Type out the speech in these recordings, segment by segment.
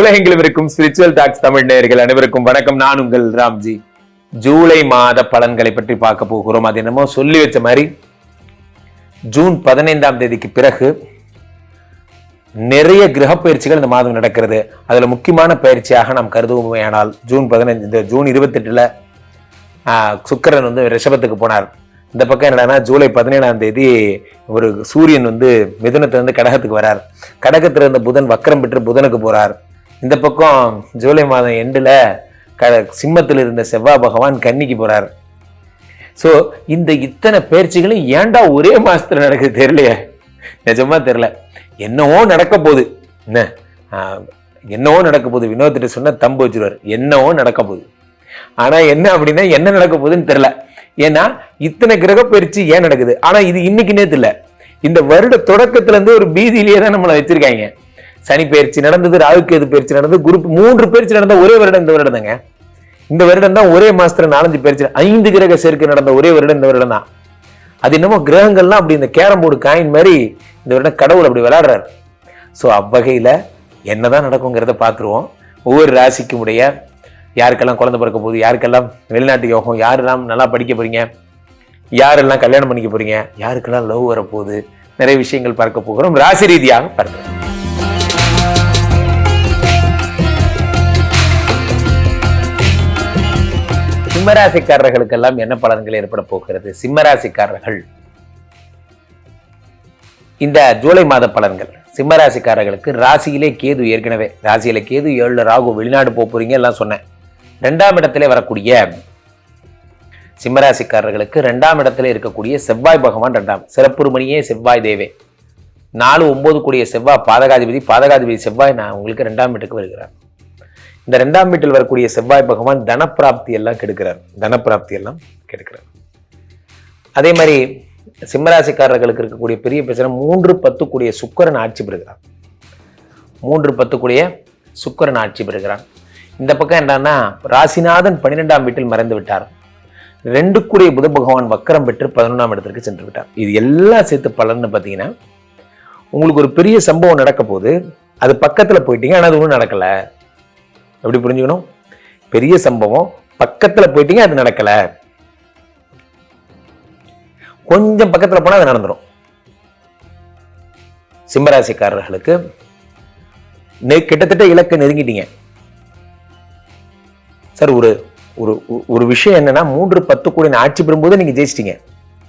உலகெங்கிலும் இருக்கும் spiritual tax Tamil நேயர்கள் அனைவருக்கும் வணக்கம். நான் உங்கள் ராம்ஜி. ஜூலை மாத பலன்களை பற்றி பார்க்க போகிறோம். அது என்னமோ சொல்லி வச்ச மாதிரி. ஜூன் பதினைந்தாம் தேதிக்கு பிறகு நிறைய கிரக பயிற்சிகள் இந்த மாதம் நடக்கிறது. அதுல முக்கியமான பயிற்சியாக நாம் கருதுவோமேயானால் ஜூன் பதினைந்து இந்த ஜூன் இருபத்தெட்டில் சுக்கிரன் வந்து ரிஷபத்துக்கு போனார். இந்த பக்கம் என்னடானா ஜூலை பதினேழாம் தேதி ஒரு சூரியன் வந்து மிதுனத்திலிருந்து கடகத்துக்கு வரார். கடகத்திலிருந்து புதன் வக்கரம் பெற்று புதனுக்கு போறார். இந்த பக்கம் ஜூலை மாதம் எண்டில் க சிம்மத்தில் இருந்த செவ்வாய் பகவான் கன்னிக்கு போகிறார் ஸோ இந்த இத்தனை பயிற்சிகளும் ஏன்டா ஒரே மாதத்தில் நடக்குது தெரியலையே. நிஜமாக தெரியல. என்னவோ நடக்க போகுது. என்ன? என்னவோ நடக்க போகுது. வினோத்திட்ட சொன்னால் தம்பு வச்சிருவார். என்னவோ நடக்க போகுது. ஆனால் என்ன அப்படின்னா என்ன நடக்க போகுதுன்னு தெரில ஏன்னா இத்தனை கிரக பயிற்சி ஏன் நடக்குது? ஆனால் இது இன்னைக்கு நேற்று இல்லை இந்த வருட தொடக்கத்துலேருந்து ஒரு பீதியிலேயே தான் நம்மளை வச்சிருக்காங்க. சனி பயிற்சி நடந்தது ராகுகேது பயிற்சி நடந்தது குரூப் மூன்று பயிற்சி நடந்த ஒரே வருடம் இந்த வருடம் தாங்க இந்த வருடம் தான் ஒரே மாசத்துல நாலஞ்சு பயிற்சி ஐந்து கிரக சேர்க்கை நடந்த ஒரே வருடம் இந்த வருடம் தான். அது என்னமோ கிரகங்கள்லாம் அப்படி இந்த கேரம் போர்டு காயின் மாதிரி இந்த வருடம் கடவுள் அப்படி விளையாடுறாரு. ஸோ அவ்வகையில் என்னதான் நடக்குங்கிறத பார்த்துருவோம். ஒவ்வொரு ராசிக்கும் உடைய யாருக்கெல்லாம் குழந்தை பிறக்க போகுது யாருக்கெல்லாம் வெளிநாட்டு யோகம் யாரெல்லாம் நல்லா படிக்க போறீங்க யாரெல்லாம் கல்யாணம் பண்ணிக்க போறீங்க யாருக்கெல்லாம் லவ் வரப்போகுது நிறைய விஷயங்கள் பார்க்க போகிறோம். ராசி ரீதியாக பார்க்கலாம். சிம்மராசிக்காரர்களுக்கெல்லாம் என்ன பலன்கள் ஏற்பட போகிறது? சிம்மராசிக்காரர்கள். இந்த ஜூலை மாத பலன்கள். சிம்மராசிக்காரர்களுக்கு ராசியிலே கேது ஏற்கனவே ராசியில கேது ஏழுல ராகு வெளிநாடு போக போறீங்க எல்லாம் சொன்னேன். ரெண்டாம் இடத்திலே வரக்கூடிய சிம்மராசிக்காரர்களுக்கு ரெண்டாம் இடத்துல இருக்கக்கூடிய செவ்வாய் பகவான் ரெண்டாம் சிறப்புருமணியே செவ்வாய் தேவே. நாலு ஒன்பது கூடிய செவ்வாய் பாதகாதிபதி பாதகாதிபதி செவ்வாய் நான் உங்களுக்கு ரெண்டாம் இடத்துக்கு வருகிறார். இந்த ரெண்டாம் வீட்டில் வரக்கூடிய செவ்வாய் பகவான் தனப்பிராப்தி எல்லாம் கெடுக்கிறார். தனப்பிராப்தி எல்லாம் கெடுக்கிறார். அதே மாதிரி சிம்மராசிக்காரர்களுக்கு இருக்கக்கூடிய பெரிய பிரச்சனை மூன்று பத்து கூடிய சுக்கரன் ஆட்சி பெறுகிறார். மூன்று பத்து கூடிய சுக்கரன் ஆட்சி பெறுகிறான் இந்த பக்கம் என்னன்னா ராசிநாதன் பன்னிரெண்டாம் வீட்டில் மறைந்து விட்டார். ரெண்டு கூடிய புத பகவான் வக்கரம் பெற்று பதினொன்றாம் இடத்திற்கு சென்று விட்டார். இது எல்லாம் சேர்த்து பலன்னு பார்த்தீங்கன்னா உங்களுக்கு ஒரு பெரிய சம்பவம் நடக்க போது அது பக்கத்துல போயிட்டீங்க ஆனால் அது ஒன்றும் நடக்கலை. எப்படி புரிஞ்சுக்கணும்? பெரிய சம்பவம். பக்கத்துல போயிட்டீங்க அது நடக்கல. கொஞ்சம் பக்கத்துல போனா அது நடந்துரும். சிம்மராசிக்காரர்களுக்கு கிட்டத்தட்ட இலக்கை நெருங்கிட்டீங்க. சார் ஒரு ஒரு ஒரு- விஷயம் என்னன்னா மூன்று பத்து கோடி ஆட்சி பெறும்போது நீங்க ஜெயிச்சிட்டீங்க.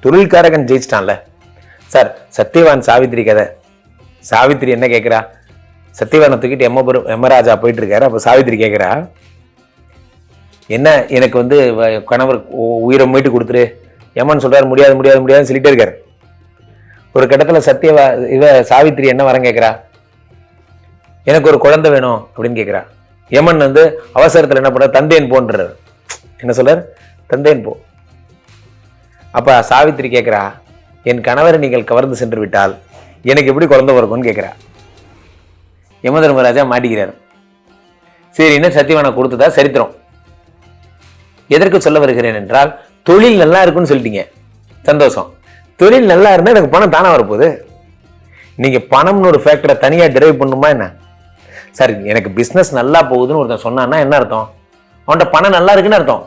தொழில்காரகன் ஜெயிச்சிட்டான்ல. சார் சத்யவான் சாவித்திரி கதை. சாவித்திரி என்ன கேட்குறா சத்யவானை தூக்கிட்டு எம்ம எம்மராஜா போயிட்டு இருக்காரு அப்போ சாவித்திரி கேட்குறா என்ன எனக்கு வந்து வ- கணவர் உ- உயிரை மீட்டு கொடுத்துரு. எம்மன் சொல்றாரு முடியாது முடியாது முடியாதுன்னு சொல்லிட்டே இருக்காரு. ஒரு கட்டத்துல சத்யவா இவ சாவித்திரி என்ன வரம் கேட்குறா எனக்கு ஒரு குழந்தை வேணும் அப்படின்னு கேட்குறா யமன் வந்து அவசரத்தில் என்ன பண்ற தந்தேன் போன்றார். என்ன சொல்றார்? தந்தையன் போ. அப்ப சாவித்திரி கேட்குறா என் கணவரை நீங்கள் கவர்ந்து சென்று விட்டால் எனக்கு எப்படி குழந்தை பிறக்கும்னு கேட்குறா யம தர்மராஜா மாட்டிக்கிறார். சரி என்ன சத்தியவானை கொடுத்ததா? சரித்திரம். எதற்கு சொல்ல வருகிறேன் என்றால் தொழில் நல்லா இருக்குன்னு சொல்லிட்டீங்க. சந்தோஷம். தொழில் நல்லா இருந்தால் எனக்கு பணம் தானே வரப்போகுது? நீங்கள் பணம்னு ஒரு ஃபேக்டரை தனியாக டிரைவ் பண்ணுமா என்ன? சார் எனக்கு பிஸ்னஸ் நல்லா போகுதுன்னு ஒருத்தன் சொன்னான்னா என்ன அர்த்தம்? அவன்கிட்ட பணம் நல்லா இருக்குன்னு அர்த்தம்.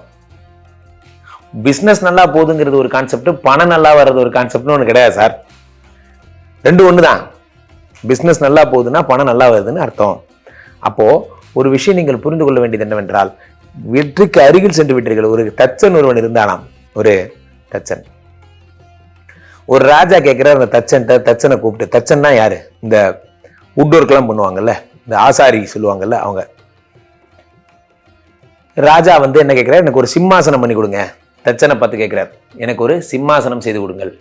பிஸ்னஸ் நல்லா போகுதுங்கிறது ஒரு கான்செப்ட் பணம் நல்லா வர்றது ஒரு கான்செப்ட்னு ஒன்று கிடையாது சார் ரெண்டு ஒன்று தான் பிஸ்னஸ் நல்லா போகுதுன்னா பணம் நல்லா வருதுன்னு அர்த்தம். அப்போ ஒரு விஷயம் நீங்கள் புரிந்து கொள்ள வேண்டியது என்னவென்றால் வெற்றிக்கு அருகில் சென்று விட்டீர்கள். ஒரு தச்சன் ஒருவன் இருந்தானாம். ஒரு தச்சன். ஒரு ராஜா கேட்கிறார் அந்த தச்சன்ட்ட தச்சனை கூப்பிட்டு. தச்சன்னா யாரு? இந்த வுட் ஒர்க்லாம் பண்ணுவாங்கல்ல இந்த ஆசாரி சொல்லுவாங்கல்ல அவங்க. ராஜா வந்து என்ன கேட்கிறார்? எனக்கு ஒரு சிம்மாசனம் பண்ணி கொடுங்க. தச்சனை பார்த்து கேட்கிறார் எனக்கு ஒரு சிம்மாசனம் செய்து கொடுங்கள்.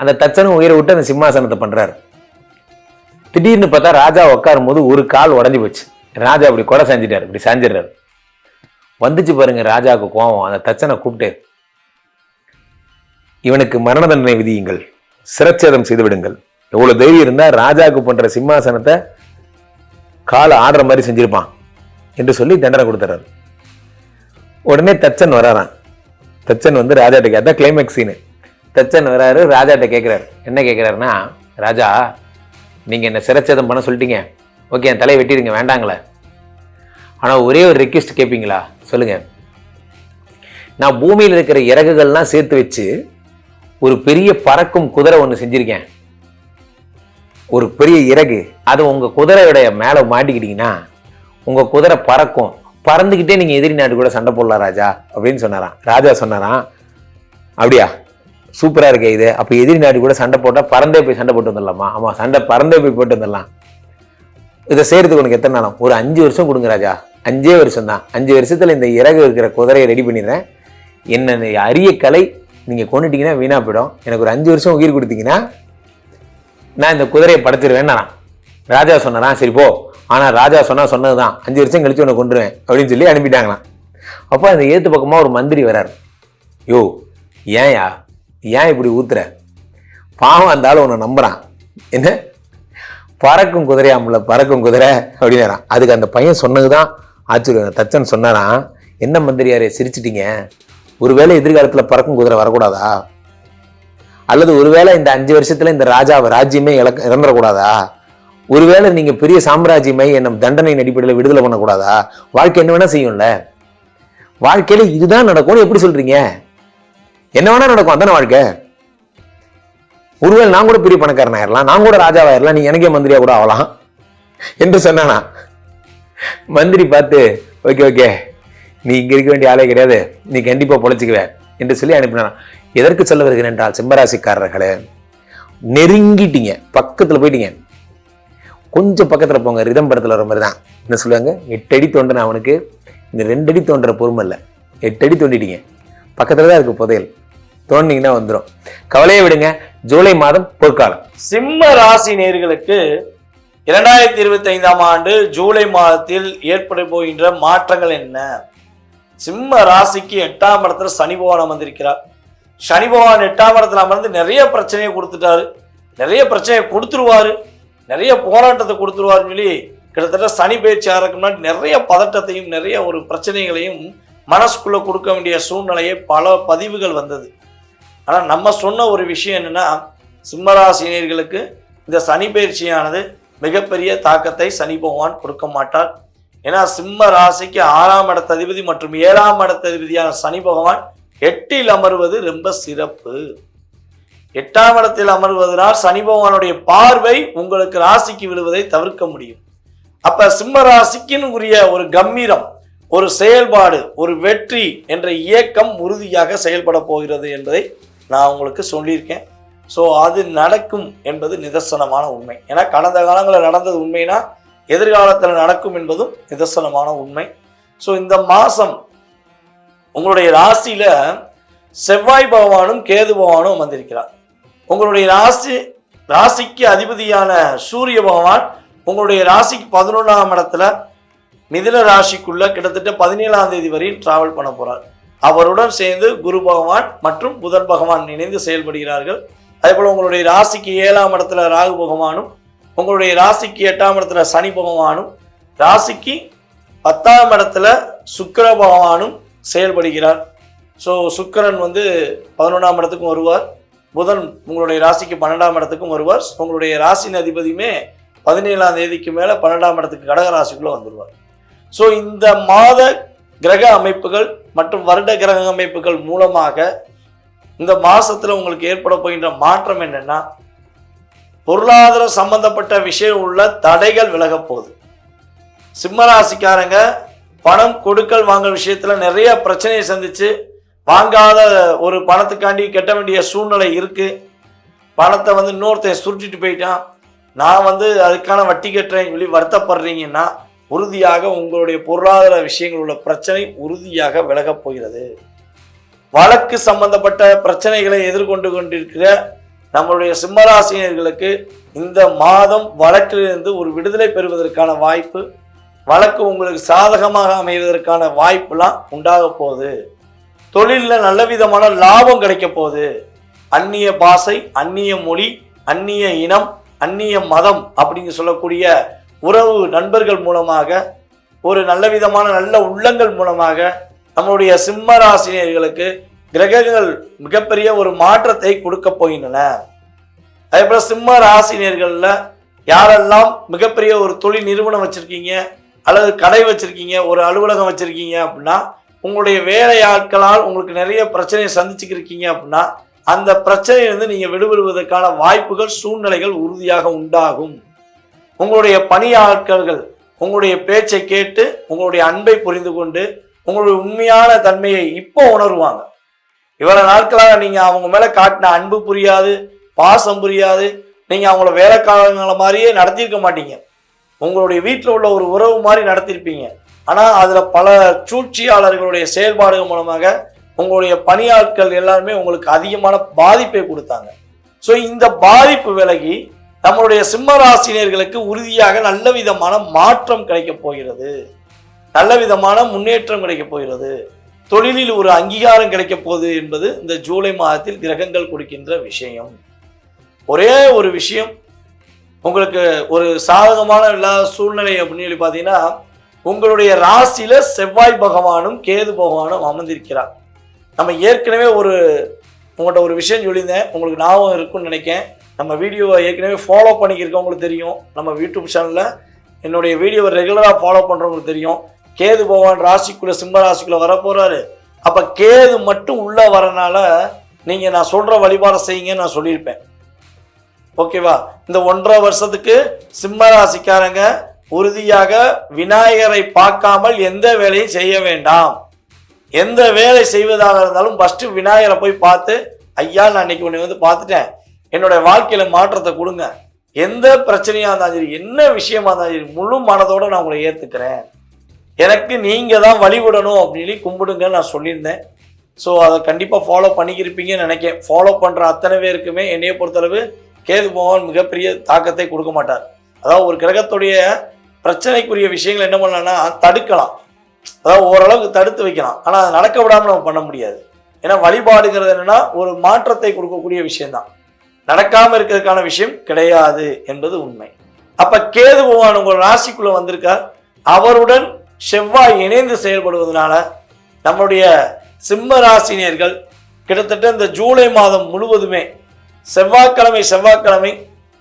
அந்த தச்சனும் உயிரை விட்டு அந்த சிம்மாசனத்தை பண்றாரு. திடீர்னு பார்த்தா ராஜா உட்காரும் போது ஒரு கால் உடஞ்சி போச்சு. ராஜா அப்படி கொடை செஞ்சிட்டாரு இப்படி சாஞ்சிடுறாரு. வந்துச்சு பாருங்க ராஜாவுக்கு கோவம் அந்த தச்சனை கூப்பிட்டு இவனுக்கு மரண தண்டனை விதியுங்கள். சிரச்சேதம் செய்து விடுங்கள் எவ்வளவு தைரியம் இருந்தா ராஜாவுக்கு பண்ற சிம்மாசனத்தை காலை ஆடுற மாதிரி செஞ்சிருப்பான் என்று சொல்லி தண்டனை கொடுத்துறாரு. உடனே தச்சன் வராரான் தச்சன் வந்து ராஜாட்ட கேட்டா கிளைமேக்ஸ் சீனு தச்சன் வராரு ராஜாட்ட கேட்கிறாரு என்ன கேட்கிறாருன்னா ராஜா நீங்கள் என்ன சிரச்சேதம் பண்ண சொல்லிட்டீங்க? ஓகே என் தலையை வெட்டிடுங்க வேண்டாங்களே. ஆனால் ஒரே ஒரு ரெக்வெஸ்ட் கேட்பீங்களா சொல்லுங்கள் நான் பூமியில் இருக்கிற இறகுகள்லாம் சேர்த்து வச்சு ஒரு பெரிய பறக்கும் குதிரை ஒன்று செஞ்சுருக்கேன். ஒரு பெரிய இறகு. அது உங்கள் குதிரையோடைய மேலே மாட்டிக்கிட்டீங்கன்னா உங்கள் குதிரை பறக்கும். பறந்துக்கிட்டே நீங்கள் எதிரி நாட்டு கூட சண்டை போடலாம் ராஜா அப்படின்னு சொன்னாராம். ராஜா சொன்னாராம் அப்படியா? சூப்பராக இருக்கே இது. அப்போ எதிரி நாடு கூட சண்டை போட்டால் பறந்தே போய் சண்டை போட்டு வந்துடலாமா? ஆமாம் சண்டை பறந்தே போய் போட்டு வந்துடலாம். இதை செய்கிறதுக்கு உனக்கு எத்தனை நாளும்? ஒரு அஞ்சு வருஷம் கொடுங்க ராஜா. அஞ்சே வருஷம் தான் அஞ்சு வருஷத்தில் இந்த இறகு இருக்கிற குதிரையை ரெடி பண்ணிடுறேன். என்ன அரிய கலை நீங்கள் கொண்டுட்டிங்கன்னா வீணாக போயிடும். எனக்கு ஒரு அஞ்சு வருஷம் உயிர் கொடுத்தீங்கன்னா நான் இந்த குதிரையை படைச்சிருவேன் ராஜா சொன்னாராம் சரி போ. ஆனால் ராஜா சொன்னால் சொன்னது தான் அஞ்சு வருஷம் கழிச்சு உன்னை கொண்டுருவேன் அப்படின்னு சொல்லி அனுப்பிட்டாங்களாம். அப்போ அந்த ஏற்று பக்கமாக ஒரு மந்திரி வராரு. யோ ஏன்யா? ஏன் இப்படி ஊத்துற? பாவம் இருந்தாலும் உன்னை நம்புறான். என்ன? பறக்கும் குதிரையாம்ல பறக்கும் குதிரை அப்படின்னாரான் அதுக்கு அந்த பையன் சொன்னதுதான் ஆச்சரியம். தச்சன் சொன்னாராம் என்ன மந்திரியாரே சிரிச்சிட்டிங்க? ஒருவேளை எதிர்காலத்துல பறக்கும் குதிரை வரக்கூடாதா? அல்லது ஒருவேளை இந்த அஞ்சு வருஷத்துல இந்த ராஜாவை ராஜ்யமே இழக்க இறந்துடக்கூடாதா? ஒருவேளை நீங்க பெரிய சாம்ராஜ்யமே என்ன தண்டனையின் அடிப்படையில் விடுதலை பண்ணக்கூடாதா? வாழ்க்கை என்ன வேணா செய்யும்ல. வாழ்க்கையில இதுதான் நடக்கும்னு எப்படி சொல்றீங்க? என்ன வேணா நடக்கும் அதான வாழ்க்கை? ஒருவேளை நான் கூட பெரிய பணக்காரன் ஆயிரலாம் நான் கூட ராஜாவாயிரலாம் நீ எனக்கே மந்திரியா கூட ஆகலாம் என்று சொன்னானா? மந்திரி பார்த்து ஓகே ஓகே. நீ இங்க இருக்க வேண்டிய ஆளே கிடையாது. நீ கண்டிப்பா பொழைச்சிக்குவேன் என்று சொல்லி அனுப்பினான். எதற்கு சொல்ல வருகிறேன் என்றால் சிம்மராசிக்காரர்களே நெருங்கிட்டீங்க பக்கத்துல போயிட்டீங்க. கொஞ்சம் பக்கத்துல போங்க ரிதம் படத்துல வர மாதிரி தான். என்ன சொல்லுவாங்க? எட்டடி தோண்டின அவனுக்கு இந்த ரெண்டடி தோன்ற பொறுமை இல்லை. எட்டடி தோண்டிட்டீங்க. பக்கத்தில் தான் இருக்கு புதையல். தோண்டிங்கன்னா வந்துடும் கவலையை விடுங்க ஜூலை மாதம் பொற்காலம். சிம்ம ராசி நேர்களுக்கு இரண்டாயிரத்தி இருபத்தி ஐந்தாம் ஆண்டு ஜூலை மாதத்தில் ஏற்பட போகின்ற மாற்றங்கள் என்ன? சிம்ம ராசிக்கு எட்டாம் இடத்துல சனி பகவான் அமர்ந்திருக்கிறார். சனி பகவான் எட்டாம் இடத்துல அமர்ந்து நிறைய பிரச்சனையை கொடுத்துட்டாரு. நிறைய பிரச்சனையை கொடுத்துருவாரு. நிறைய போராட்டத்தை கொடுத்துருவாருன்னு சொல்லி கிட்டத்தட்ட சனி பயிற்சி ஆகிறதுக்கு முன்னாடி நிறைய பதட்டத்தையும் நிறைய ஒரு பிரச்சனைகளையும் மனசுக்குள்ளே கொடுக்க வேண்டிய சூழ்நிலையை பல பதிவுகள் வந்தது. ஆனால் நம்ம சொன்ன ஒரு விஷயம் என்னென்னா சிம்மராசினியர்களுக்கு இந்த சனி பயிற்சியானது மிகப்பெரிய தாக்கத்தை சனி பகவான் கொடுக்க மாட்டார். ஏன்னா சிம்ம ராசிக்கு ஆறாம் இடத்ததிபதி மற்றும் ஏழாம் இடத்ததிபதியான சனி பகவான் எட்டில் அமர்வது ரொம்ப சிறப்பு. எட்டாம் இடத்தில் அமர்வதனால் சனி பகவானுடைய பார்வை உங்களுக்கு ராசிக்கு விழுவதை தவிர்க்க முடியும். அப்ப சிம்ம ராசிக்குன்னு உரிய ஒரு கம்பீரம் ஒரு செயல்பாடு ஒரு வெற்றி என்ற இயக்கம் உறுதியாக செயல்பட போகிறது என்பதை நான் உங்களுக்கு சொல்லியிருக்கேன். ஸோ அது நடக்கும் என்பது நிதர்சனமான உண்மை. ஏன்னா கடந்த காலங்களில் நடந்தது உண்மைனா எதிர்காலத்தில் நடக்கும் என்பதும் நிதர்சனமான உண்மை. ஸோ இந்த மாதம் உங்களுடைய ராசியில் செவ்வாய் பகவானும் கேது பகவானும் வந்திருக்கிறார். உங்களுடைய ராசி ராசிக்கு அதிபதியான சூரிய பகவான் உங்களுடைய ராசிக்கு பதினொன்றாம் இடத்துல மிதுன ராசிக்குள்ள கிட்டத்தட்ட பதினேழாம் தேதி வரையும் டிராவல் பண்ண போறார். அவருடன் சேர்ந்து குரு பகவான் மற்றும் புதன் பகவான் இணைந்து செயல்படுகிறார்கள். அதேபோல் உங்களுடைய ராசிக்கு ஏழாம் இடத்துல ராகு பகவானும் உங்களுடைய ராசிக்கு எட்டாம் இடத்துல சனி பகவானும் ராசிக்கு பத்தாம் இடத்துல சுக்கர பகவானும் செயல்படுகிறார். ஸோ சுக்கிரன் வந்து பதினொன்றாம் இடத்துக்கும் வருவார். புதன் உங்களுடைய ராசிக்கு பன்னெண்டாம் இடத்துக்கும் வருவார். உங்களுடைய ராசின் அதிபதியுமே பதினேழாம் தேதிக்கு மேலே பன்னெண்டாம் இடத்துக்கு கடக ராசிக்குள்ளே வந்துடுவார் ஸோ இந்த மாத கிரக அமைப்புகள் மற்றும் வருட கிரக அமைப்புகள் மூலமாக இந்த மாதத்தில் உங்களுக்கு ஏற்பட போகின்ற மாற்றம் என்னென்னா பொருளாதார சம்பந்தப்பட்ட விஷயம் உள்ள தடைகள் விலகப்போகுது சிம்மராசிக்காரங்க பணம் கொடுக்கல் வாங்கல் விஷயத்தில் நிறைய பிரச்சனையை சந்திச்சு வாங்காத ஒரு பணத்துக்காண்டி கட்ட வேண்டிய சூழ்நிலை இருக்குது பணத்தை வந்து இன்னொருத்தன் சுருட்டிட்டு போயிட்டான். நான் வந்து அதுக்கான வட்டி கட்டுறேன்னு சொல்லி வருத்தப்படுறீங்கன்னா உறுதியாக உங்களுடைய பொருளாதார விஷயங்கள் உள்ள பிரச்சனை உறுதியாக விலகப் போகிறது. வழக்கு சம்பந்தப்பட்ட பிரச்சனைகளை எதிர்கொண்டு கொண்டிருக்கிற நம்மளுடைய சிம்மராசினியர்களுக்கு இந்த மாதம் வழக்கிலிருந்து ஒரு விடுதலை பெறுவதற்கான வாய்ப்பு வழக்கு உங்களுக்கு சாதகமாக அமைவதற்கான வாய்ப்புலாம் உண்டாக போகுது. தொழிலில் நல்ல விதமான லாபம் கிடைக்க போகுது. அந்நிய பாஷை அந்நிய மொழி அந்நிய இனம் அந்நிய மதம் அப்படின்னு சொல்லக்கூடிய உறவு நண்பர்கள் மூலமாக ஒரு நல்ல விதமான நல்ல உள்ளங்கள் மூலமாக நம்மளுடைய சிம்ம ராசினியர்களுக்கு கிரகங்கள் மிகப்பெரிய ஒரு மாற்றத்தை கொடுக்க போகின்றன. அதே போல சிம்ம ராசினியர்களில் யாரெல்லாம் மிகப்பெரிய ஒரு தொழில் நிறுவனம் வச்சுருக்கீங்க அல்லது கடை வச்சுருக்கீங்க ஒரு அலுவலகம் வச்சுருக்கீங்க அப்படின்னா உங்களுடைய வேலை ஆட்களால் உங்களுக்கு நிறைய பிரச்சனையை சந்திச்சுக்கிருக்கீங்க அப்படின்னா அந்த பிரச்சனையிலிருந்து நீங்கள் விடுபடுவதற்கான வாய்ப்புகள் சூழ்நிலைகள் உறுதியாக உண்டாகும். உங்களுடைய பணியாட்கள் உங்களுடைய பேச்சை கேட்டு உங்களுடைய அன்பை புரிந்து கொண்டு உங்களுடைய உண்மையான தன்மையை இப்போ உணருவாங்க. இவ்வளவு நாட்களாக நீங்க அவங்க மேல காட்டின அன்பு புரியாது பாசம் புரியாது நீங்க அவங்கள வேலைக்காரங்களை மாதிரியே நடத்தியிருக்க மாட்டீங்க. உங்களுடைய வீட்டில் உள்ள ஒரு உறவு மாதிரி நடத்தியிருப்பீங்க. ஆனா அதுல பல சூழ்ச்சியாளர்களுடைய செயல்பாடுகள் மூலமாக உங்களுடைய பணியாட்கள் எல்லாருமே உங்களுக்கு அதிகமான பாதிப்பை கொடுத்தாங்க. ஸோ இந்த பாதிப்பு விலகி நம்மளுடைய சிம்ம ராசினியர்களுக்கு உறுதியாக நல்ல விதமான மாற்றம் கிடைக்க போகிறது. நல்ல விதமான முன்னேற்றம் கிடைக்கப் போகிறது. தொழிலில் ஒரு அங்கீகாரம் கிடைக்கப் போகுது என்பது இந்த ஜூலை மாதத்தில் கிரகங்கள் கொடுக்கின்ற விஷயம். ஒரே ஒரு விஷயம் உங்களுக்கு ஒரு சாதகமான எல்லா சூழ்நிலை அப்படின்னு சொல்லி பார்த்தீங்கன்னா உங்களுடைய ராசியில செவ்வாய் பகவானும் கேது பகவானும் அமர்ந்திருக்கிறார். நம்ம ஏற்கனவே ஒரு உங்கள்கிட்ட ஒரு விஷயம் சொல்லியிருந்தேன். உங்களுக்கு ஞாபகம் இருக்கும்னு நினைக்கேன் நம்ம வீடியோவை ஏற்கனவே ஃபாலோ பண்ணிக்கிருக்கவங்களுக்கு தெரியும். நம்ம யூடியூப் சேனலில் என்னுடைய வீடியோவை ரெகுலராக ஃபாலோ பண்ணுறவங்களுக்கு தெரியும். கேது பகவான் ராசிக்குள்ளே சிம்ம ராசிக்குள்ளே வர போகிறாரு அப்போ கேது மட்டும் உள்ளே வரனால நீங்கள் நான் சொல்கிற வழிபாடை செய்யுங்கன்னு நான் சொல்லியிருப்பேன். ஓகேவா இந்த ஒன்றரை வருஷத்துக்கு சிம்ம ராசிக்காரங்க உறுதியாக விநாயகரை பார்க்காமல் எந்த வேலையும் செய்ய வேண்டாம். எந்த வேலை செய்வதாக இருந்தாலும் ஃபஸ்ட்டு விநாயகரை போய் பார்த்து ஐயா நான் இன்னைக்கு உன்னை வந்து பார்த்துட்டேன். என்னுடைய வாழ்க்கையில மாற்றத்தை கொடுங்க. எந்த பிரச்சனையா இருந்தாலும் சரி என்ன விஷயமா இருந்தாலும் சரி முழு மனதோட நான் உங்களை ஏத்துக்கிறேன். எனக்கு நீங்க தான் வழிவிடணும் அப்படின்னு கும்பிடுங்க கும்பிடுங்கன்னு நான் சொல்லியிருந்தேன். ஸோ அதை கண்டிப்பாக ஃபாலோ பண்ணிக்கிருப்பீங்கன்னு நினைக்கிறேன். ஃபாலோ பண்ணுற அத்தனை பேருக்குமே என்னைய பொறுத்தளவு கேது பகவான் மிகப்பெரிய தாக்கத்தை கொடுக்க மாட்டார். அதாவது ஒரு கிரகத்துடைய பிரச்சனைக்குரிய விஷயங்கள் என்ன பண்ணலாம்னா தடுக்கலாம். அதாவது ஓரளவுக்கு தடுத்து வைக்கலாம். ஆனால் அதை நடக்க விடாமல் நம்ம பண்ண முடியாது. ஏன்னா வழிபாடுங்கிறது என்னன்னா ஒரு மாற்றத்தை கொடுக்கக்கூடிய விஷயம்தான். நடக்காம இருக்கிறதுக்கான விஷயம் கிடையாது என்பது உண்மை. அப்ப கேது பகவான் உங்கள் ராசிக்குள்ள வந்திருக்கார் அவருடன் செவ்வாய் இணைந்து செயல்படுவதனால நம்முடைய சிம்ம ராசினியர்கள் கிட்டத்தட்ட இந்த ஜூலை மாதம் முழுவதுமே செவ்வாய்க்கிழமை செவ்வாய்க்கிழமை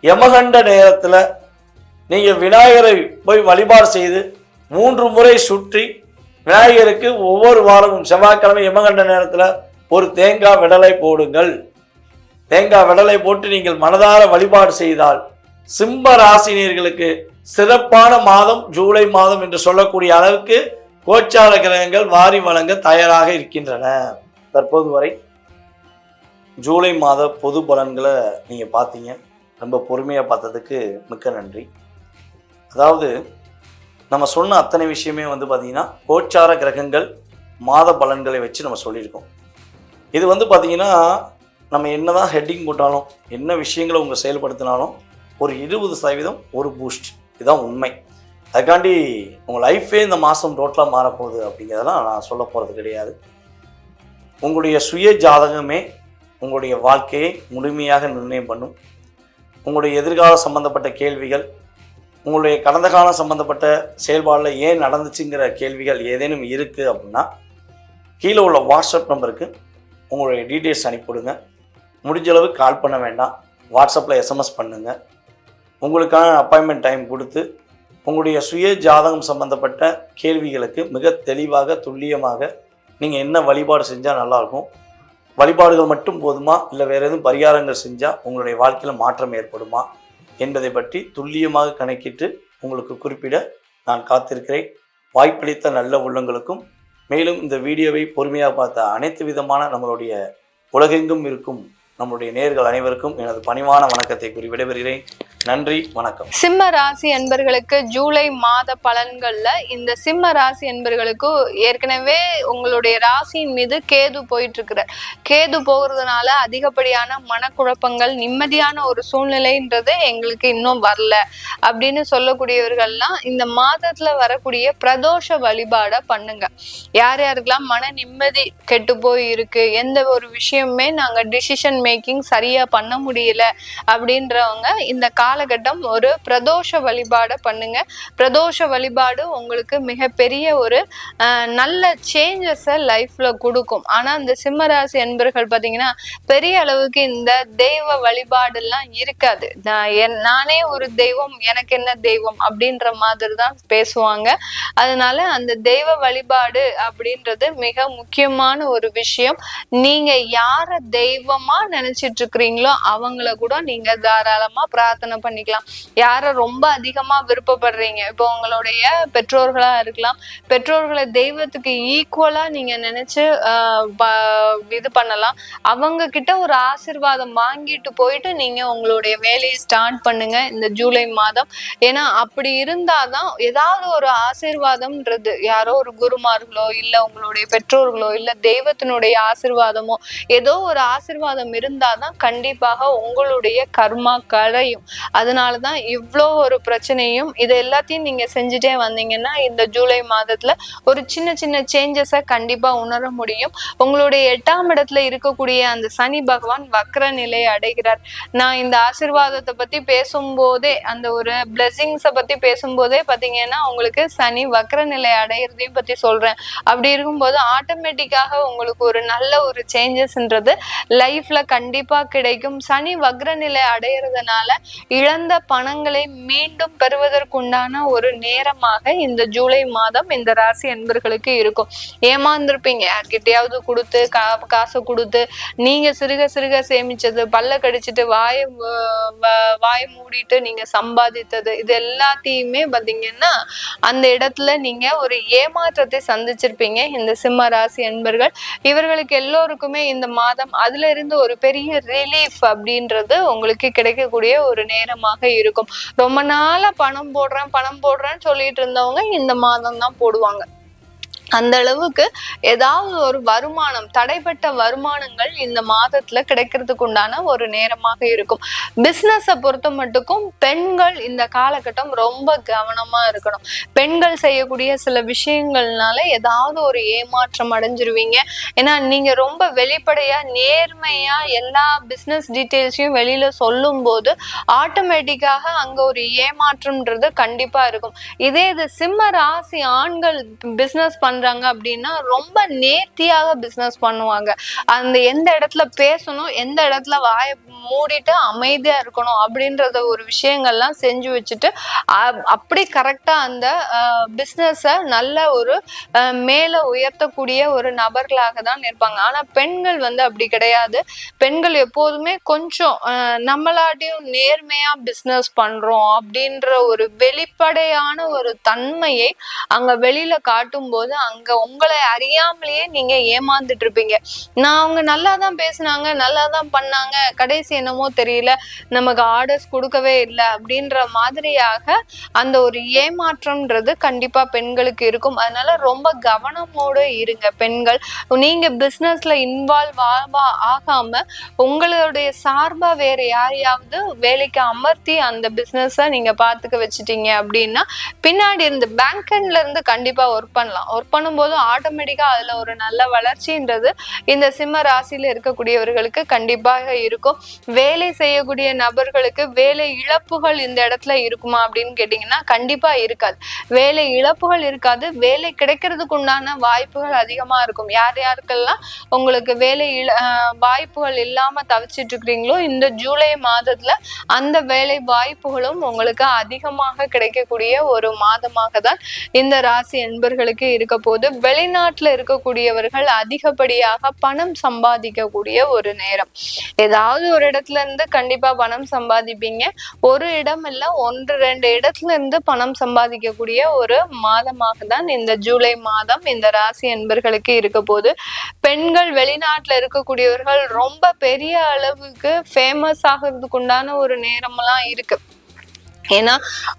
யமகண்ட நேரத்தில் நீங்கள் விநாயகரை போய் வழிபாடு செய்து மூன்று முறை சுற்றி விநாயகருக்கு ஒவ்வொரு வாரமும் செவ்வாய்க்கிழமை யமகண்ட நேரத்தில் ஒரு தேங்காய் விடலை போடுங்கள். தேங்காய் விடலை போட்டு நீங்கள் மனதார வழிபாடு செய்தால் சிம்ப ராசினியர்களுக்கு சிறப்பான மாதம் ஜூலை மாதம் என்று சொல்லக்கூடிய அளவுக்கு கோச்சார கிரகங்கள் வாரி வழங்க தயாராக இருக்கின்றன. தற்போது வரை ஜூலை மாத பொது பலன்களை நீங்கள் பார்த்தீங்க. ரொம்ப பொறுமையாக பார்த்ததுக்கு மிக்க நன்றி. அதாவது நம்ம சொன்ன அத்தனை விஷயமே வந்து பார்த்திங்கன்னா கோச்சார கிரகங்கள் மாத பலன்களை வச்சு நம்ம சொல்லியிருக்கோம். இது வந்து பார்த்திங்கன்னா நம்ம என்ன தான் ஹெட்டிங் போட்டாலும் என்ன விஷயங்களை உங்கள் செயல்படுத்தினாலும் ஒரு இருபது சதவீதம் ஒரு பூஸ்ட் இதுதான் உண்மை. அதுக்காண்டி உங்கள் லைஃபே இந்த மாதம் டோட்டலாக மாறப்போகுது அப்படிங்கிறதெல்லாம் நான் சொல்ல போகிறது கிடையாது. உங்களுடைய சுய ஜாதகமே உங்களுடைய வாழ்க்கையை முழுமையாக நிர்ணயம் பண்ணும். உங்களுடைய எதிர்கால சம்பந்தப்பட்ட கேள்விகள் உங்களுடைய கடந்த காலம் சம்பந்தப்பட்ட செயல்பாடில் ஏன் நடந்துச்சுங்கிற கேள்விகள் ஏதேனும் இருக்குது அப்படின்னா கீழே உள்ள வாட்ஸ்அப் நம்பருக்கு உங்களுடைய டீட்டெயில்ஸ் அனுப்பிவிடுங்க. முடிஞ்ச அளவு கால் பண்ண வேண்டாம். வாட்ஸ்அப்பில் எஸ்எம்எஸ் பண்ணுங்கள் உங்களுக்கான அப்பாயின்மெண்ட் டைம் கொடுத்து உங்களுடைய சுய ஜாதகம் சம்பந்தப்பட்ட கேள்விகளுக்கு மிக தெளிவாக துல்லியமாக நீங்கள் என்ன வழிபாடு செஞ்சால் நல்லாயிருக்கும் வழிபாடுகள் மட்டும் போதுமா? இல்லை வேறு எதுவும் பரிகாரங்கள் செஞ்சால் உங்களுடைய வாழ்க்கையில் மாற்றம் ஏற்படுமா? என்பதை பற்றி துல்லியமாக கணக்கிட்டு உங்களுக்கு குறிப்பிட நான் காத்திருக்கிறேன். வாய்ப்பளித்த நல்ல உள்ளங்களுக்கும் மேலும் இந்த வீடியோவை பொறுமையாக பார்த்த அனைத்து விதமான நம்மளுடைய உலகெங்கும் இருக்கும் நம்முடைய நேர்கள் அனைவருக்கும் எனது பணிவான வணக்கத்தை கூறி விடைபெறுகிறேன். நன்றி வணக்கம். சிம்ம ராசி என்பர்களுக்கு ஜூலை மாத பலன்கள்ல இந்த சிம்ம ராசி என்பர்களுக்கு ஏற்கனவே உங்களுடைய ராசியின் மீது கேது போயிட்டு இருக்கிறார் கேது போகிறதுனால அதிகப்படியான மனக்குழப்பங்கள் நிம்மதியான ஒரு சூழ்நிலைன்றது எங்களுக்கு இன்னும் வரல அப்படின்னு சொல்லக்கூடியவர்கள்லாம் இந்த மாதத்துல வரக்கூடிய பிரதோஷ வழிபாட பண்ணுங்க. யார் யாருக்கெல்லாம் மன நிம்மதி கெட்டு போய் இருக்கு எந்த ஒரு விஷயமுமே நாங்க டிசிஷன் மேக்கிங் சரியா பண்ண முடியல அப்படின்றவங்க இந்த காலகட்டம் ஒரு பிரதோஷ வழிபாடை பண்ணுங்க. பிரதோஷ வழிபாடு உங்களுக்கு மிகப்பெரிய ஒரு நல்ல சேஞ்சஸை லைஃப்ல கொடுக்கும். ஆனா இந்த சிம்மராசி என்பர்கள் பாத்தீங்கன்னா பெரிய அளவுக்கு இந்த தெய்வ வழிபாடெல்லாம் இருக்காது. நான் என்- நானே ஒரு தெய்வம் எனக்கு என்ன தெய்வம் அப்படின்ற மாதிரி தான் பேசுவாங்க. அதனால அந்த தெய்வ வழிபாடு அப்படின்றது மிக முக்கியமான ஒரு விஷயம். நீங்க யார தெய்வமா நினைச்சிட்டு இருக்கிறீங்களோ அவங்கள கூட நீங்க தாராளமா பிரார்த்தனை பண்ணிக்கலாம். யார ரொம்ப அதிகமா விருப்பப்படுறீங்க? இப்போ உங்களுடைய பெற்றோர்களா இருக்கலாம். பெற்றோர்களை தெய்வத்துக்கு ஈக்குவலா நீங்க நினைச்சு ஆஹ் ப- இது பண்ணலாம். அவங்க கிட்ட ஒரு ஆசிர்வாதம் வாங்கிட்டு போயிட்டு நீங்க உங்களுடைய வேலையை ஸ்டார்ட் பண்ணுங்க இந்த ஜூலை மாதம். ஏன்னா அப்படி இருந்தாதான் ஏதாவது ஒரு ஆசீர்வாதம்ன்றது யாரோ ஒரு குருமார்களோ இல்ல உங்களுடைய பெற்றோர்களோ இல்ல தெய்வத்தினுடைய ஆசிர்வாதமோ ஏதோ ஒரு ஆசிர்வாதம் இருந்தாதான் கண்டிப்பாக உங்களுடைய கர்மா களையும். அதனாலதான் இவ்வளோ ஒரு பிரச்சனையும் இது எல்லாத்தையும் நீங்க செஞ்சுட்டே வந்தீங்கன்னா இந்த ஜூலை மாதத்துல ஒரு சின்ன சின்ன சேஞ்சஸை கண்டிப்பா உணர முடியும். உங்களுடைய எட்டாம் இடத்துல இருக்கக்கூடிய அந்த சனி பகவான் வக்ர நிலை அடைகிறார். நான் இந்த ஆசிர்வாதத்தை பத்தி பேசும்போதே அந்த ஒரு பிளெஸிங்ஸை பத்தி பேசும்போதே பாத்தீங்கன்னா உங்களுக்கு சனி வக்ர நிலை அடையிறதையும் பத்தி சொல்றேன். அப்படி இருக்கும்போது ஆட்டோமேட்டிக்காக உங்களுக்கு ஒரு நல்ல ஒரு சேஞ்சஸ்ன்றது லைஃப்ல கண்டிப்பா கிடைக்கும். சனி வக்ர நிலை அடையிறதுனால இழந்த பணங்களை மீண்டும் பெறுவதற்குண்டான ஒரு நேரமாக இந்த ஜூலை மாதம் இந்த ராசி அன்பர்களுக்கு இருக்கும். ஏமாந்துருப்பீங்க. யார்கிட்டயாவது கொடுத்து கா காசை கொடுத்து நீங்க சிறுக சிறுக சேமிச்சது பல்ல கடிச்சிட்டு வாய வ- வாயை மூடிட்டு நீங்க சம்பாதித்தது இது எல்லாத்தையுமே பாத்தீங்கன்னா அந்த இடத்துல நீங்க ஒரு ஏமாற்றத்தை சந்திச்சிருப்பீங்க. இந்த சிம்ம ராசி அன்பர்கள் இவர்களுக்கு எல்லோருக்குமே இந்த மாதம் அதுல இருந்து ஒரு பெரிய ரிலீஃப் அப்படின்றது உங்களுக்கு கிடைக்கக்கூடிய ஒரு நேரமாக இருக்கும். ரொம்ப நாளா பணம் போடுறேன் பணம் போடுறேன்னு சொல்லிட்டு இருந்தவங்க இந்த மாதம் தான் போடுவாங்க. அந்த அளவுக்கு ஏதாவது ஒரு வருமானம் தடைப்பட்ட வருமானங்கள் இந்த மாதத்துல கிடைக்கிறதுக்கு உண்டான ஒரு நேரமாக இருக்கும். பிசினஸை பொறுத்த மட்டுக்கும் பெண்கள் இந்த காலகட்டம் ரொம்ப கவனமா இருக்கணும். பெண்கள் செய்யக்கூடிய சில விஷயங்கள்னால ஏதாவது ஒரு ஏமாற்றம் அடைஞ்சிருவீங்க. ஏன்னா நீங்க ரொம்ப வெளிப்படையா நேர்மையா எல்லா பிசினஸ் டீட்டெயில்ஸையும் வெளியில சொல்லும் போது ஆட்டோமேட்டிக்காக அங்க ஒரு ஏமாற்றம்ன்றது கண்டிப்பா இருக்கும். இதே இது சிம்ம ராசி ஆண்கள் பிசினஸ் பண்றாங்க அப்படின்னா ரொம்ப நேர்த்தியாக பிசினஸ் பண்ணுவாங்க. அந்த எந்த இடத்துல பேசணும் எந்த இடத்துல வாய மூடிட்டு அமைதியா இருக்கணும் அப்படின்றத ஒரு விஷயங்கள்லாம் செஞ்சு வச்சுட்டு அப்படி கரெக்டா அந்த பிஸ்னஸை நல்ல ஒரு மேலே மேல உயர்த்தக்கூடிய ஒரு நபர்களாக தான் இருப்பாங்க ஆனா பெண்கள் வந்து அப்படி கிடையாது. பெண்கள் எப்போதுமே கொஞ்சம் நம்மளாட்டியும் நம்மளாட்டையும் நேர்மையா பிஸ்னஸ் பண்றோம் அப்படின்ற ஒரு வெளிப்படையான ஒரு தன்மையை அங்க வெளியில காட்டும் போது அங்க உங்களை அறியாமலேயே நீங்க ஏமாந்துட்டு இருப்பீங்க. நான் அவங்க நல்லா தான் பேசுனாங்க நல்லா தான் பண்ணாங்க கடைசி என்னமோ தெரியல நமக்கு ஆர்டர்ஸ் கொடுக்கவே இல்லை அப்படின்ற மாதிரியாக அந்த ஒரு ஏமாற்றம்ன்றது கண்டிப்பா பெண்களுக்கு இருக்கும். அதனால ரொம்ப கவனமோடு இருங்க பெண்கள். நீங்க பிஸ்னஸ்ல இன்வால்வ் ஆகாம உங்களுடைய சார்பா வேற யாரையாவது வேலைக்கு அமர்த்தி அந்த பிஸ்னஸை நீங்க பாத்துக்க வச்சுட்டீங்க அப்படின்னா பின்னாடி இருந்து பேங்க் எண்ட்ல இருந்து கண்டிப்பா ஒர்க் பண்ணலாம். ஒர்க் பண்ணும்போது ஆட்டோமேட்டிக்கா அதுல ஒரு நல்ல வளர்ச்சின்றது இந்த சிம்ம ராசியில இருக்கக்கூடியவர்களுக்கு கண்டிப்பாக இருக்கும். வேலை செய்யக்கூடிய நபர்களுக்கு வேலை இழப்புகள் இந்த இடத்துல இருக்குமா அப்படின்னு கேட்டீங்கன்னா கண்டிப்பா இருக்காது. வேலை இழப்புகள் இருக்காது. வேலை கிடைக்கிறதுக்கு உண்டான வாய்ப்புகள் அதிகமா இருக்கும். யார் யாருக்கெல்லாம் உங்களுக்கு வேலை இழ வாய்ப்புகள் இல்லாம தவிச்சிட்டு இருக்கிறீங்களோ இந்த ஜூலை மாதத்துல அந்த வேலை வாய்ப்புகளும் உங்களுக்கு அதிகமாக கிடைக்கக்கூடிய ஒரு மாதமாக தான் இந்த ராசி என்பர்களுக்கு இருக்க போது வெளிநாட்டுல இருக்கக்கூடியவர்கள் அதிகப்படியாக பணம் சம்பாதிக்கக்கூடிய ஒரு நேரம். ஏதாவது ஒரு இடத்துல இருந்து கண்டிப்பா பணம் சம்பாதிப்பீங்க. ஒரு இடம் இல்ல ஒன்று ரெண்டு இடத்துல இருந்து பணம் சம்பாதிக்கக்கூடிய ஒரு மாதமாக தான் இந்த ஜூலை மாதம் இந்த ராசி என்பர்களுக்கு இருக்க போது பெண்கள் வெளிநாட்டுல இருக்கக்கூடியவர்கள் ரொம்ப பெரிய அளவுக்கு ஃபேமஸ் ஆகிறதுக்கு உண்டான ஒரு நேரம்லாம் இருக்கு. ஏன்னா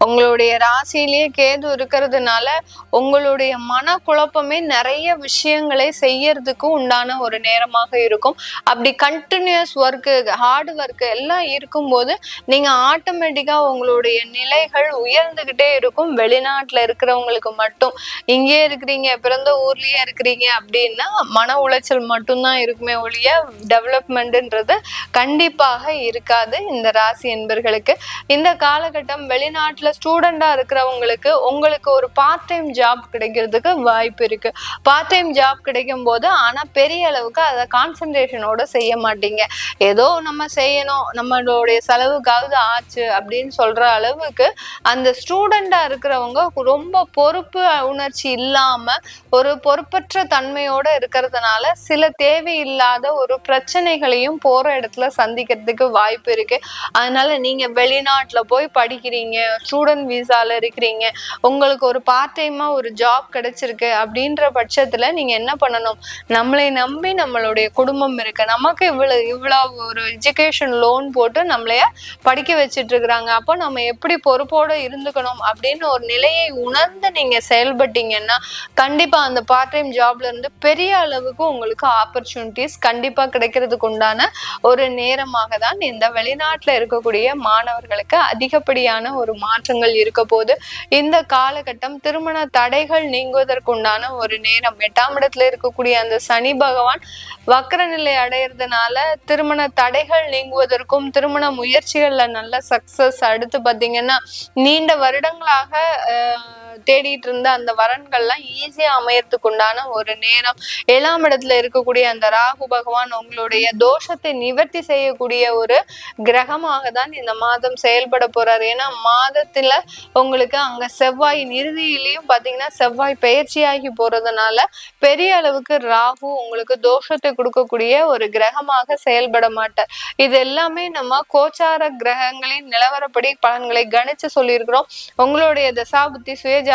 உங்களுடைய ராசியிலேயே கேது இருக்கிறதுனால உங்களுடைய மன குழப்பமே நிறைய விஷயங்களை செய்யறதுக்கு உண்டான ஒரு நேரமாக இருக்கும். அப்படி கண்டினியூஸ் ஒர்க்கு ஹார்ட் ஒர்க்கு எல்லாம் இருக்கும்போது நீங்க ஆட்டோமேட்டிக்கா உங்களுடைய நிலைகள் உயர்ந்துகிட்டே இருக்கும். வெளிநாட்டுல இருக்கிறவங்களுக்கு மட்டும். இங்கே இருக்கிறீங்க பிறந்த ஊர்லயே இருக்கிறீங்க அப்படின்னா மன உளைச்சல் மட்டும்தான் இருக்குமே ஒழிய டெவலப்மெண்ட்ன்றது கண்டிப்பாக இருக்காது இந்த ராசி என்பர்களுக்கு. இந்த காலகட்டம் வெளிநாட்டில் ஸ்டூடெண்ட்டாக இருக்கிறவங்களுக்கு உங்களுக்கு ஒரு பார்ட் டைம் ஜாப் கிடைக்கிறதுக்கு வாய்ப்பு இருக்கு. பார்ட் டைம் ஜாப் கிடைக்கும் போது ஆனால் பெரிய அளவுக்கு அதை கான்சென்ட்ரேஷனோட செய்ய மாட்டீங்க. ஏதோ நம்ம செய்யணும் நம்மளுடைய செலவுக்காவது ஆச்சு அப்படின்னு சொல்கிற அளவுக்கு அந்த ஸ்டூடெண்டாக இருக்கிறவங்க ரொம்ப பொறுப்பு உணர்ச்சி இல்லாமல் ஒரு பொறுப்பற்ற தன்மையோடு இருக்கிறதுனால சில தேவையில்லாத ஒரு பிரச்சனைகளையும் போகிற இடத்துல சந்திக்கிறதுக்கு வாய்ப்பு இருக்கு. அதனால நீங்கள் வெளிநாட்டில் போய் படிக்க படிக்கிறீங்க ஸ்டூடெண்ட் விசால இருக்கிறீங்க உங்களுக்கு ஒரு பார்ட் டைமா ஒரு ஜாப் கிடைச்சிருக்கு அப்படின்ற பட்சத்துல நீங்க என்ன பண்ணணும்? நம்மளை நம்பி நம்மளுடைய குடும்பம் இருக்கு. நமக்கு இவ்வளவு இவ்வளவு ஒரு எஜுகேஷன் லோன் போட்டு நம்மளைய படிக்க வச்சிட்டு இருக்கிறாங்க அப்போ நம்ம எப்படி பொறுப்போட இருந்துக்கணும் அப்படின்னு ஒரு நிலையை உணர்ந்து நீங்க செயல்பட்டீங்கன்னா கண்டிப்பா அந்த பார்ட் டைம் ஜாப்ல இருந்து பெரிய அளவுக்கு உங்களுக்கு ஆப்பர்ச்சுனிட்டிஸ் கண்டிப்பா கிடைக்கிறதுக்கு உண்டான ஒரு நேரமாக தான் இந்த வெளிநாட்டுல இருக்கக்கூடிய மாணவர்களுக்கு அதிகப்படியான ஒரு மாற்றங்கள் இருக்க போது இந்த காலகட்டம் திருமண தடைகள் நீங்குவதற்குண்டான ஒரு நேரம். எட்டாம் இடத்துல இருக்கக்கூடிய அந்த சனி பகவான் வக்கரநிலை அடையிறதுனால திருமண தடைகள் நீங்குவதற்கும் திருமண முயற்சிகள்ல நல்ல சக்சஸ் அடுத்து பாத்தீங்கன்னா நீண்ட வருடங்களாக ஆஹ் தேடிட்டு இருந்த அந்த வரன்கள்லாம் ஈஸியா அமையறதுக்கு உண்டான ஒரு நேரம். ஏழாம் இடத்துல இருக்கக்கூடிய அந்த ராகு பகவான் உங்களுடைய தோஷத்தை நிவர்த்தி செய்யக்கூடிய ஒரு கிரகமாக தான் இந்த மாதம் செயல்பட போறாரு. ஏன்னா மாதத்துல உங்களுக்கு அங்க செவ்வாயின் இறுதியிலையும் பாத்தீங்கன்னா செவ்வாய் பயிற்சியாகி போறதுனால பெரிய அளவுக்கு ராகு உங்களுக்கு தோஷத்தை கொடுக்கக்கூடிய ஒரு கிரகமாக செயல்பட மாட்டார். இது எல்லாமே நம்ம கோச்சார கிரகங்களின் நிலவரப்படி பலன்களை கணிச்சு சொல்லியிருக்கிறோம். உங்களுடைய தசாபுத்தி